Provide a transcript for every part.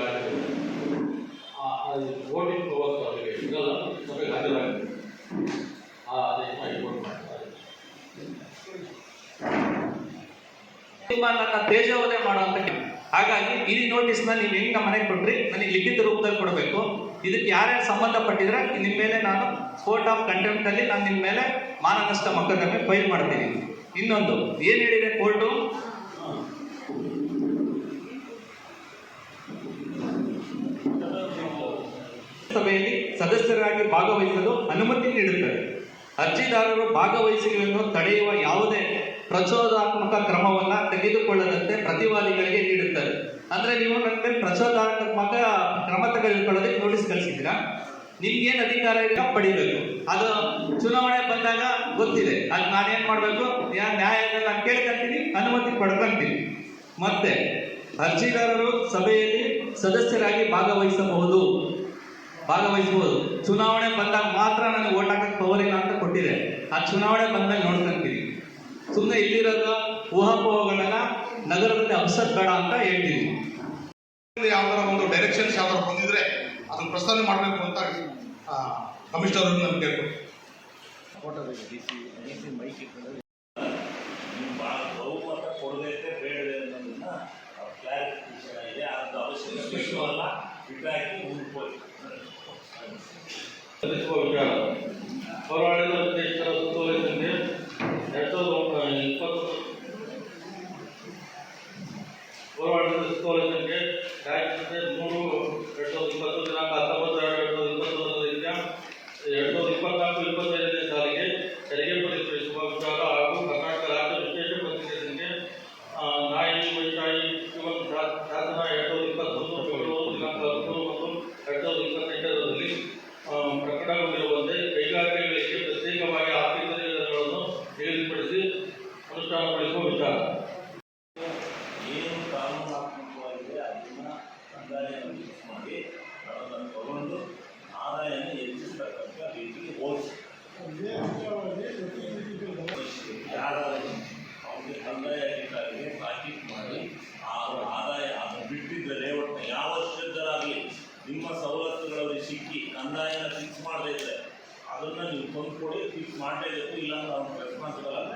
ಸಭೆಗೆ voting powers ಅವರಿಗೆ ಇದೆಲ್ಲ ಸಭೆಗೆ ಹಾಜರಾಗಿದೆ ಆ ಮಾಡ್ತಾರೆ ಮಾಡುವಂತ. ಹಾಗಾಗಿ ಈ ನೋಟಿಸ್ನ ನೀವು ಹೆಂಗ ಮನೆಗೆ ಕೊಟ್ರಿ ನನಗೆ ಲಿಖಿತ ರೂಪದಲ್ಲಿ ಕೊಡಬೇಕು. ಇದಕ್ಕೆ ಯಾರ್ಯಾರು ಸಂಬಂಧಪಟ್ಟಿದ್ರೆ ನಿಮ್ಮ ಮೇಲೆ ನಾನು ಕೋರ್ಟ್ ಆಫ್ ಕಂಟೆಂಪ್ಟ್ ಅಲ್ಲಿ ನಾನು ನಿಮ್ಮ ಮೇಲೆ ಮಾನನಷ್ಟ ಮೊಕದ್ದಮೆ ಫೈಲ್ ಮಾಡ್ತೀನಿ. ಇನ್ನೊಂದು, ಏನು ಹೇಳಿದೆ ಕೋರ್ಟು? ಸಭೆಯಲ್ಲಿ ಸದಸ್ಯರಾಗಿ ಭಾಗವಹಿಸಲು ಅನುಮತಿ ನೀಡುತ್ತದೆ. ಅರ್ಜಿದಾರರು ಭಾಗವಹಿಸುವಿಕೆಯನ್ನು ತಡೆಯುವ ಯಾವುದೇ ಪ್ರಚೋದಾತ್ಮಕ ಕ್ರಮವನ್ನ ತೆಗೆದುಕೊಳ್ಳದಂತೆ ಪ್ರತಿವಾದಿಗಳಿಗೆ ನೀಡುತ್ತದೆ. ಅಂದ್ರೆ ನೀವು ನನಗೆ ಪ್ರಚೋದಾತ್ಮಕ ಕ್ರಮ ತೆಗೆದುಕೊಳ್ಳೋದಕ್ಕೆ ನೋಟಿಸ್ ಕಳಿಸಿದ್ದೀರಾ? ಏನ್ ಅಧಿಕಾರ ಇದೆ? ಪಡಿಬೇಕು. ಅದು ಚುನಾವಣೆ ಬಂದಾಗ ಗೊತ್ತಿದೆ. ಅದು ನಾನೇನ್ ಮಾಡ್ಬೇಕು? ಯಾ- ನ್ಯಾಯಾಲಯ ನಾನು ಕೇಳ್ಕೊಂತೀನಿ, ಅನುಮತಿ ಪಡ್ಕೊಂತೀನಿ. ಮತ್ತೆ ಅರ್ಜಿದಾರರು ಸಭೆಯಲ್ಲಿ ಸದಸ್ಯರಾಗಿ ಭಾಗವಹಿಸಬಹುದು. ಭಾಗವಹಿಸಬಹುದು. ಚುನಾವಣೆ ಬಂದಾಗ ಮಾತ್ರ ನನಗೆ ಓಟ್ ಹಾಕಕ್ಕೆ ಪವರ್ ಇಲ್ಲ ಅಂತ ಕೊಟ್ಟಿದೆ. ಆ ಚುನಾವಣೆ ಬಂದಾಗ ನೋಡ್ಕೊಂತೀವಿ ಸುಮ್ಮನೆ ಇಲ್ಲಿರೋದು ಊಹಾಪೋಹಗಳನ್ನ ನಗರದಲ್ಲಿ ಹಬ್ಸದ್ ಬೇಡ ಅಂತ ಹೇಳ್ತೀವಿ ಯಾವ್ದಾರ ಒಂದು ಡೈರೆಕ್ಷನ್ಸ್ ಯಾವ್ದಾರ ಬಂದಿದ್ರೆ ಅದನ್ನು ಪ್ರಸ್ತಾವನೆ ಮಾಡಬೇಕು ಅಂತ ಕಮಿಷನರ್ ನಾನು ಕೇಳ್ಕೊಂಡು ನೀವು ಭಾಳ ಬಹುಮತ ಬೇಡದೆ ಅನ್ನೋದನ್ನ ಕ್ಲಾರಿಫೈ ಅದ್ರ ಅವಶ್ಯಕತೆ ಇರುವಲ್ಲ ಬಿಟ್ಟಾಕಿ ಮುಂದ್ಕೋಗಿ ಸಲ್ಲಿಸುವ ವಿಚಾರ ಹೋರಾಟದ ಅಧ್ಯಕ್ಷರ ಸುತ್ತೋಲೆ ಸಂಖ್ಯೆ ಎರಡು ಸಾವಿರದ ಇಪ್ಪತ್ತು ಹೋರಾಟದ ಸುತ್ತೋಲೆ ಸಂಖ್ಯೆ ರಾಜ್ಯದ ಮೂರು ಅದನ್ನು ನೀವು ತಂದುಕೊಡಿ ಫಿಕ್ಸ್ ಮಾಡಲೇಬೇಕು ಇಲ್ಲಾಂದ್ರೆ ಅವ್ನ ರೆಸ್ಪಾನ್ಸಿಬಲ್ ಅಲ್ಲ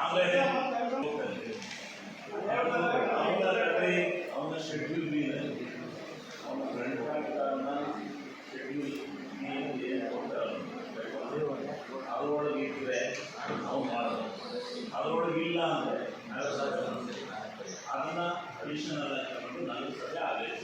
ಆಮೇಲೆ ಅವನ ಶೆಡ್ಯೂಲ್ ಬಿ ಅವನ ಫ್ರೆಂಡ್ ಶೆಡ್ಯೂಲ್ ಅದರೊಳಗೆ ಇಟ್ಟರೆ ನಾವು ಮಾಡೋದು. ಅದರೊಳಗೆ ಇಲ್ಲ ಅಂದರೆ ಅದನ್ನು ಅಡಿಷನಲ್ ಆಗಿ ನಾನು ನಗರಸಭೆ ಆದೇಶ.